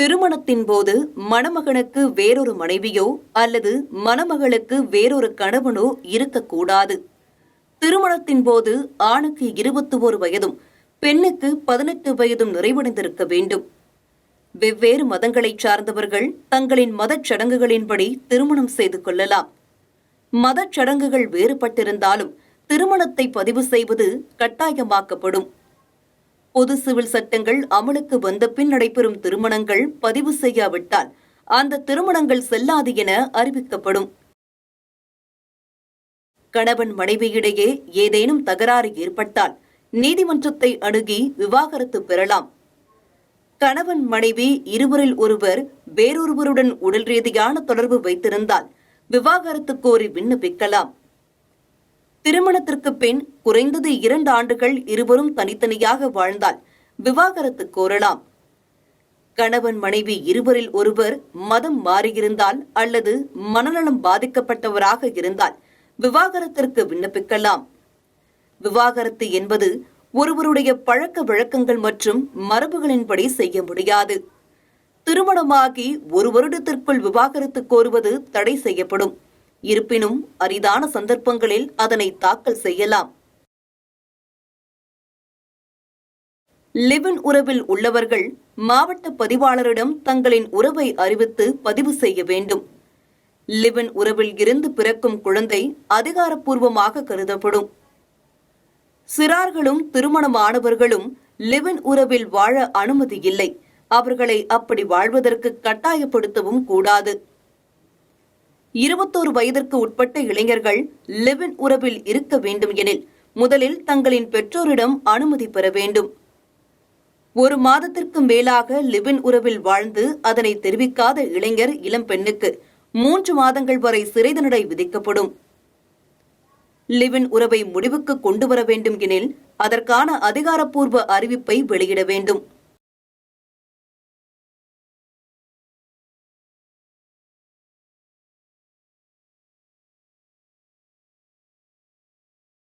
திருமணத்தின் போது மணமகனுக்கு வேறொரு மனைவியோ அல்லது மணமகளுக்கு வேறொரு கணவனோ இருக்கக்கூடாது. திருமணத்தின் போது ஆணுக்கு இருபத்தி ஒரு வயதும் பெண்ணுக்கு பதினெட்டு வயதும் நிறைவடைந்திருக்க வேண்டும். வெவ்வேறு மதங்களைச் சார்ந்தவர்கள் தங்களின் மதச் சடங்குகளின்படி திருமணம் செய்து கொள்ளலாம். மதச் சடங்குகள் வேறுபட்டிருந்தாலும் திருமணத்தை பதிவு செய்வது கட்டாயமாக்கப்படும். பொது சிவில் சட்டங்கள் அமலுக்கு வந்த பின் நடைபெறும் திருமணங்கள் பதிவு செய்யாவிட்டால் அந்த திருமணங்கள் செல்லாது என அறிவிக்கப்படும். கணவன் மனைவியிடையே ஏதேனும் தகராறு ஏற்பட்டால் நீதிமன்றத்தை அணுகி விவாகரத்து பெறலாம். கணவன் மனைவி இருவரில் ஒருவர் வேறொருவருடன் உடல் ரீதியான தொடர்பு வைத்திருந்தால் விவாகரத்து கோரி விண்ணப்பிக்கலாம். திருமணத்திற்கு பின் குறைந்தது இரண்டு ஆண்டுகள் இருவரும் தனித்தனியாக வாழ்ந்தால் விவாகரத்து கோரலாம். கணவன் மனைவி இருவரில் ஒருவர் மதம் மாறியிருந்தால் அல்லது மனநலம் பாதிக்கப்பட்டவராக இருந்தால் விவாகரத்திற்கு விண்ணப்பிக்கலாம். விவாகரத்து என்பது ஒருவருடைய பழக்க வழக்கங்கள் மற்றும் மரபுகளின்படி செய்ய முடியாது. திருமணமாகி ஒரு வருடத்திற்குள் விவாகரத்து கோருவது தடை செய்யப்படும். இருப்பினும் அரிதான சந்தர்ப்பங்களில் அதனை தாக்கல் செய்யலாம். லிவன் உறவில் உள்ளவர்கள் மாவட்ட பதிவாளரிடம் தங்களின் உறவை அறிவித்து பதிவு செய்ய வேண்டும். லிவன் உறவில் இருந்து பிறக்கும் குழந்தை அதிகாரப்பூர்வமாக கருதப்படும். சிறார்களும் திருமணமானவர்களும் லிவன் உறவில் வாழ அனுமதி இல்லை. அவர்களை அப்படி வாழ்வதற்கு கட்டாயப்படுத்தவும் கூடாது. இருபத்தோரு வயதிற்கு உட்பட்ட இளைஞர்கள் லிவன் உறவில் இருக்க வேண்டும் எனில் முதலில் தங்களின் பெற்றோரிடம் அனுமதி பெற வேண்டும். ஒரு மாதத்திற்கு மேலாக லிவின் உறவில் வாழ்ந்து அதனை தெரிவிக்காத இளைஞர் இளம் பெண்ணுக்கு மூன்று மாதங்கள் வரை சிறை தண்டனை விதிக்கப்படும். லிவின் உறவை முடிவுக்கு கொண்டு வர வேண்டும் எனில் அதற்கான அதிகாரப்பூர்வ அறிவிப்பை வெளியிட வேண்டும்.